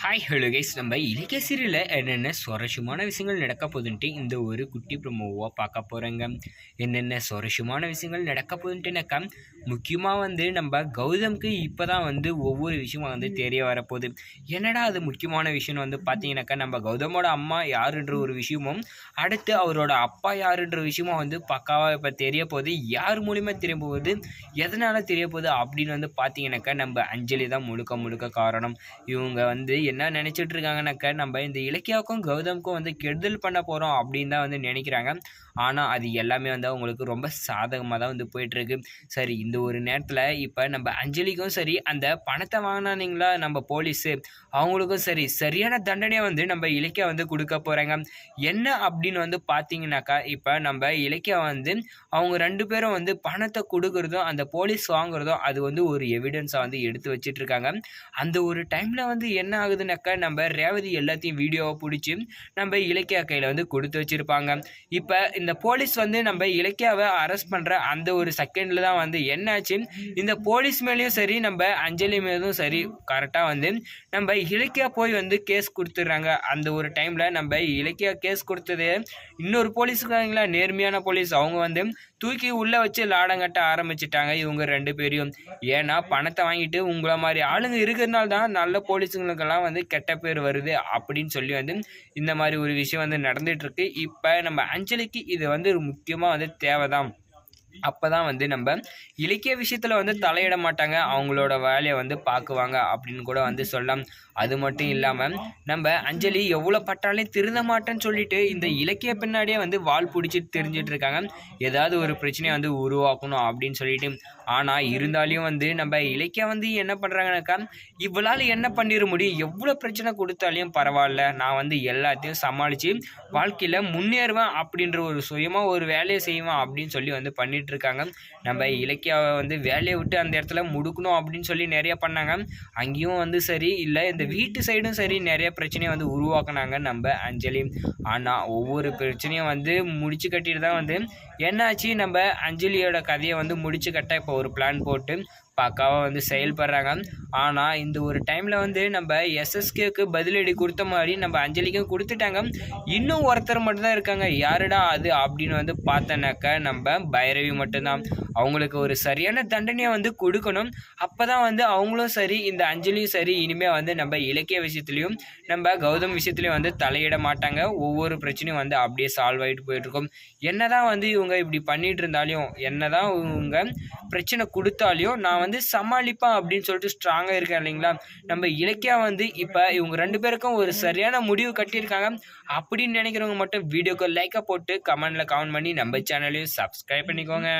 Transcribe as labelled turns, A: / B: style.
A: Hi hello guys நம்ம இலக்கிய சீரியலில் என்னென்ன சுவாரஸ்யமான விஷயங்கள் நடக்க போதுன்ட்டு இந்த ஒரு குட்டி ப்ரமோவாக பார்க்க போகிறேங்க என்னென்ன சுவாரஸ்யமான விஷயங்கள் நடக்க போதுன்ட்டுனாக்கா முக்கியமாக வந்து நம்ம கௌதம்க்கு இப்போ தான் வந்து ஒவ்வொரு விஷயமும் வந்து தெரிய வரப்போகுது. என்னடா அது முக்கியமான விஷயம்னு வந்து பார்த்தீங்கன்னாக்கா நம்ம கௌதமோட அம்மா யாருன்ற ஒரு விஷயமும் அடுத்து அவரோட அப்பா யாருன்ற விஷயமும் வந்து பக்காவாக இப்போ தெரிய போகுது. யார் மூலிமா தெரிய போகுது? எதனால் தெரிய போகுது? அப்படின்னு வந்து பார்த்தீங்கன்னாக்கா நம்ம அஞ்சலி தான் முழுக்க முழுக்க காரணம். இவங்க வந்து என்ன நினச்சிட்டு இருக்காங்கனாக்கா நம்ம இந்த இலக்கியாவுக்கும் கௌதமுக்கும் வந்து கெடுதல் பண்ண போகிறோம் அப்படின்னு தான் வந்து நினைக்கிறாங்க. ஆனால் அது எல்லாமே வந்து அவங்களுக்கு ரொம்ப சாதகமாக தான் வந்து போயிட்டுருக்கு சரி இந்த ஒரு நேரத்தில் இப்போ நம்ம அஞ்சலிக்கும் சரி அந்த பணத்தை வாங்கினானீங்களா நம்ம போலீஸு? அவங்களுக்கும் சரி சரியான தண்டனையை வந்து நம்ம இலக்கியா வந்து கொடுக்க போகிறாங்க என்ன அப்படின்னு வந்து பார்த்தீங்கன்னாக்கா இப்போ நம்ம இலக்கியா வந்து அவங்க ரெண்டு பேரும் வந்து பணத்தை கொடுக்குறதும் அந்த போலீஸ் வாங்குறதும் அது வந்து ஒரு எவிடன்ஸாக வந்து எடுத்து வச்சிட்டு இருக்காங்க அந்த ஒரு டைமில் வந்து என்ன ஆகுது? ஆகுதுனாக்கா நம்ம ரேவதி எல்லாத்தையும் வீடியோவை பிடிச்சி நம்ம இலக்கியா கையில் வந்து கொடுத்து வச்சுருப்பாங்க. இப்போ இந்த போலீஸ் வந்து நம்ம இலக்கியாவை அரெஸ்ட் பண்ணுற அந்த ஒரு செகண்டில் தான் வந்து என்னாச்சு? இந்த போலீஸ் மேலேயும் சரி நம்ம அஞ்சலி மேலும் சரி கரெக்டாக வந்து நம்ம இலக்கியா போய் வந்து கேஸ் கொடுத்துட்றாங்க. அந்த ஒரு டைமில் நம்ம இலக்கியா கேஸ் கொடுத்தது இன்னொரு போலீஸுக்காரங்களா நேர்மையான போலீஸ் அவங்க வந்து தூக்கி உள்ளே வச்சு லாடங்கட்ட ஆரம்பிச்சிட்டாங்க இவங்க ரெண்டு பேரையும். ஏன்னா பணத்தை வாங்கிட்டு உங்களை மாதிரி ஆளுங்க இருக்கிறதுனால தான் நல்ல போலீஸுங்களுக்கெல்லாம் வந்து கெட்ட பேர் வருது அப்படின்னு சொல்லி வந்து இந்த மாதிரி ஒரு விஷயம் வந்து நடந்துகிட்ருக்கு இப்போ நம்ம அஞ்சலிக்கு இது வந்து முக்கியமாக வந்து தேவைதான். அப்போ தான் வந்து நம்ம இலக்கிய விஷயத்தில் வந்து தலையிட மாட்டாங்க. அவங்களோட வேலையை வந்து பார்க்குவாங்க அப்படின்னு கூட வந்து சொல்லலாம். அது மட்டும் இல்லாமல் நம்ம அஞ்சலி எவ்வளோ பட்டாலையும் திருந்த மாட்டேன்னு சொல்லிட்டு இந்த இலக்கிய பின்னாடியே வந்து வால் பிடிச்சிட்டு தெரிஞ்சிட்டு இருக்காங்க. ஏதாவது ஒரு பிரச்சனையை வந்து உருவாக்கணும் அப்படின்னு சொல்லிட்டு. ஆனால் இருந்தாலையும் வந்து நம்ம இலக்கியம் வந்து என்ன பண்ணுறாங்கனாக்கா இவளால் என்ன பண்ணிட முடியும்? எவ்வளோ பிரச்சனை கொடுத்தாலையும் பரவாயில்ல. நான் வந்து எல்லாத்தையும் சமாளித்து வாழ்க்கையில் முன்னேறுவேன் அப்படின்ற ஒரு சுயமாக ஒரு வேலையை செய்வேன் அப்படின்னு சொல்லி வந்து பண்ணிகிட்டு இருக்காங்க நம்ம இலக்கியாவை வந்து வேலையை விட்டு அந்த இடத்துல முடுக்கணும் அப்படின்னு சொல்லி நிறைய பண்ணாங்க. அங்கேயும் வந்து சரி இல்லை இந்த வீட்டு சைடும் சரி நிறைய பிரச்சனையை வந்து உருவாக்குனாங்க நம்ம அஞ்சலி. ஆனால் ஒவ்வொரு பிரச்சனையும் வந்து முடிச்சு கட்டிட்டு தான் வந்து என்னாச்சு நம்ம அஞ்சலியோட கதையை வந்து முடிச்சு கட்ட இப்போ ஒரு பிளான் போட்டு பக்காவாக வந்து செயல்படுறாங்க. ஆனால் இந்த ஒரு டைமில் வந்து நம்ம எஸ்எஸ்கேக்கு பதிலடி கொடுத்த மாதிரி நம்ம அஞ்சலிக்கும் கொடுத்துட்டாங்க. இன்னும் ஒருத்தர் மட்டும்தான் இருக்காங்க. யாருடா அது அப்படின்னு வந்து பார்த்தனாக்க நம்ம பைரவி மட்டும்தான். அவங்களுக்கு ஒரு சரியான தண்டனையை வந்து கொடுக்கணும். அப்போ தான் வந்து அவங்களும் சரி இந்த அஞ்சலியும் சரி இனிமேல் வந்து நம்ம இலக்கிய விஷயத்துலையும் நம்ம கௌதம் விஷயத்துலையும் வந்து தலையிட மாட்டாங்க. ஒவ்வொரு பிரச்சனையும் வந்து அப்படியே சால்வ் ஆகிட்டு போயிட்டுருக்கும். என்ன தான் வந்து இவங்க இப்படி பண்ணிகிட்டு இருந்தாலையும் என்ன தான் இவங்க பிரச்சனை கொடுத்தாலையும் நான் வந்து வந்து சமாளிப்பான் அப்படின்னு சொல்லிட்டு ஸ்ட்ராங்காக இருக்கேன் இல்லைங்களா? நம்ம இலக்கியா வந்து இப்போ இவங்க ரெண்டு பேருக்கும் ஒரு சரியான முடிவு கட்டியிருக்காங்க. அப்படின்னு நினைக்கிறவங்க மட்டும் வீடியோக்கு லைக்காக போட்டு கமெண்டில் கமெண்ட் பண்ணி நம்ம சேனலையும் சப்ஸ்கிரைப் பண்ணிக்கோங்க.